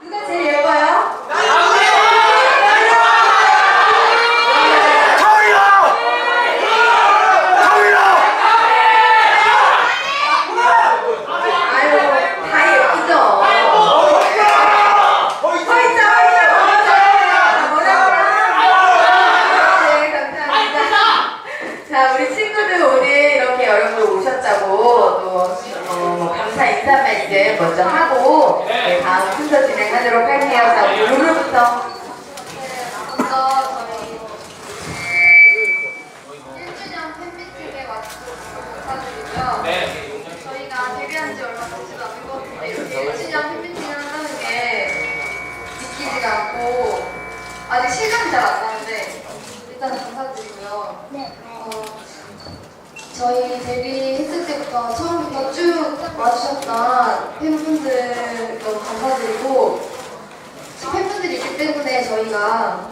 누가 제일 예뻐요? 가위야! 가위야! 아유, 다 예쁘죠? 거의 허이자, 허이자, 뭐라고요? 네, 감사합니다. 자, 우리 친구들 오늘 이렇게 여러분 오셨다고 또 어, 감사 인사 먼저 하고 네, 다음 순서 진행하도록 할게요. 자, 우리 루루부터. 먼저 저희 1주년 팬미팅에 와주셔서 감사드리고요. 저희가 데뷔한 지 얼마 되지도 않은 것 같은데 이렇게 1주년 팬미팅을 한다는 게 믿기지가 않고 아직 실감이 잘안 나는데 일단 감사드리고요. 어, 저희 데뷔했을 때부터 처음부터 쭉 와주셨던 팬분들 너무 감사드리고 팬분들이 있기 때문에 저희가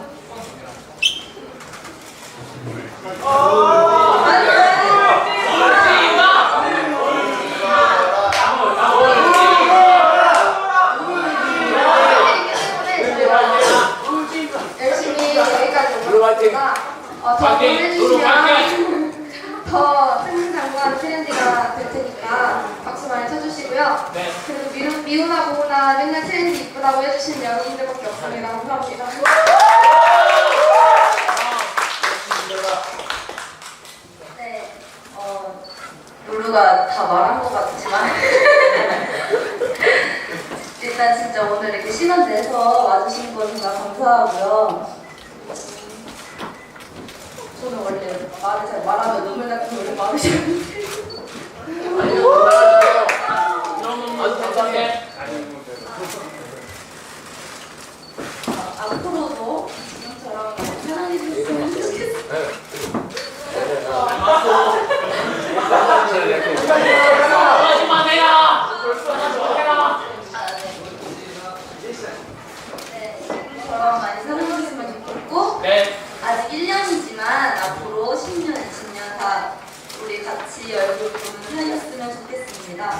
열심히 여기까지 오셨으니까 어, 더 보내주시면 더 승승장구한 트렌디가 될 테니까 박수 많이 쳐주시고요. 그리고 미운, 미운하고 나 맨날 트렌디 이쁘다고 해주신 여러분들밖에 없습니다. 감사합니다. 네, 어, 루루가 다 말한 것 같지만 일단 진짜 오늘 이렇게 시간 내서 와주신 거 정말 감사하고요. 저는 원래 말을 잘 말하면 눈물 같은 원래 많으시는데 앞으로도 지금처럼 편하게 해주셨으면 좋겠어요. 네, 지금처럼 많이 사랑해주시면 좋겠고 아직 1년이지만 앞으로 10년, 20년 다 우리 같이 얼굴 보는 사이였으면 좋겠습니다.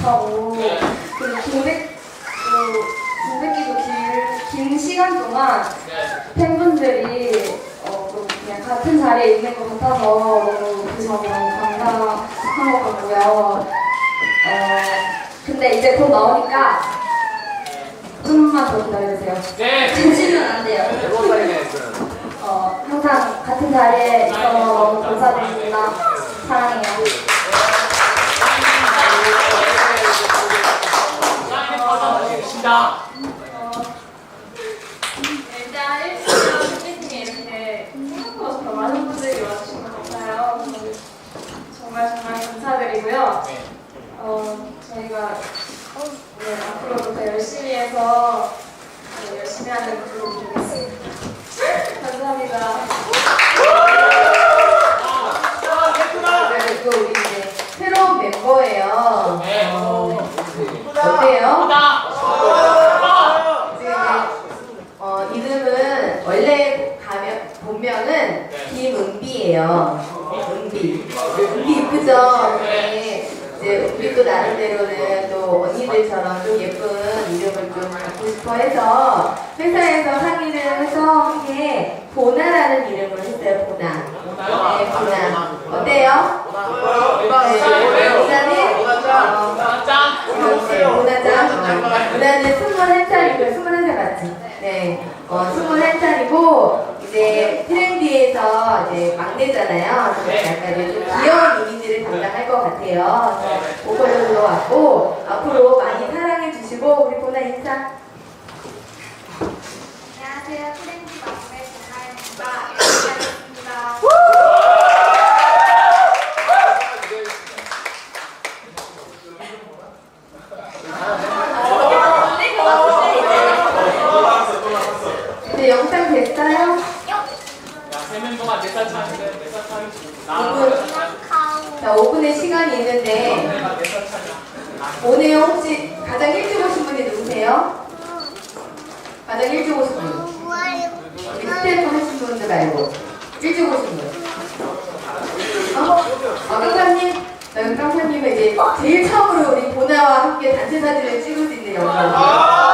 못하고 그리고 공백도 공백기도 길, 긴 시간 동안 팬분들이 어, 또 그냥 같은 자리에 있는 것 같아서 너무 그래서 너무 감사한 것 같고요. 어, 근데 이제 곧 나오니까 좀만 더 기다려주세요. 네. 지치면 안 돼요. 어, 항상 같은 자리에 있어서 너무 감사드립니다. 사랑해요. 일단 1주년 팬미팅에 이렇게 생각보다 많은 분들이 와주신 것 같아요. 정말 정말 감사드리고요. 어, 저희가 네, 앞으로도 더 열심히 해서 네, 열심히 하는 그룹 되겠습니다. 감사합니다. 그리고 우리 이제 새로운 멤버예요. 네. 어, 어때요? 이쁘다. 지금 이제 어, 이름은 원래 가면 본명은 김은비예요. 은비. 은비 이쁘죠? 네. 이제 은비도 나름대로는 또 언니들처럼 좀 예쁜 이름을 좀 갖고 싶어 해서 회사에서 상의를 해서 함께 보나라는 이름을 했어요. 보나. 네, 보나. 어때요? 네, 보나는 어, 짠. 네, 문화장. 문화는 스물한 살이고요. 스물한 살 맞지? 네. 어, 스물한 살이고, 이제 트렌디에서 이제 막내잖아요. 그래서 약간 이제 좀 귀여운 이미지를 담당할 것 같아요. 그래서 오걸로 들어왔고, 앞으로 많이 사랑해 주시고, 우리 보나 인사. 안녕하세요. 트렌디 막내 하겠습니다. 시간 됐어요? 야, 세 명 동안 내사 차는데 내사 차는 오분. 자, 5분의 시간이 있는데? 오늘 혹시 가장 일찍 오신 분이 누구세요? 가장 일찍 오신 분. 우리 스태프 하신 분들 말고 일찍 오신 분. 어? 아, 깡깡님? 나 깡깡님은 이제 제일 처음으로 우리 보나와 함께 단체 사진을 찍을 수 있는 영광.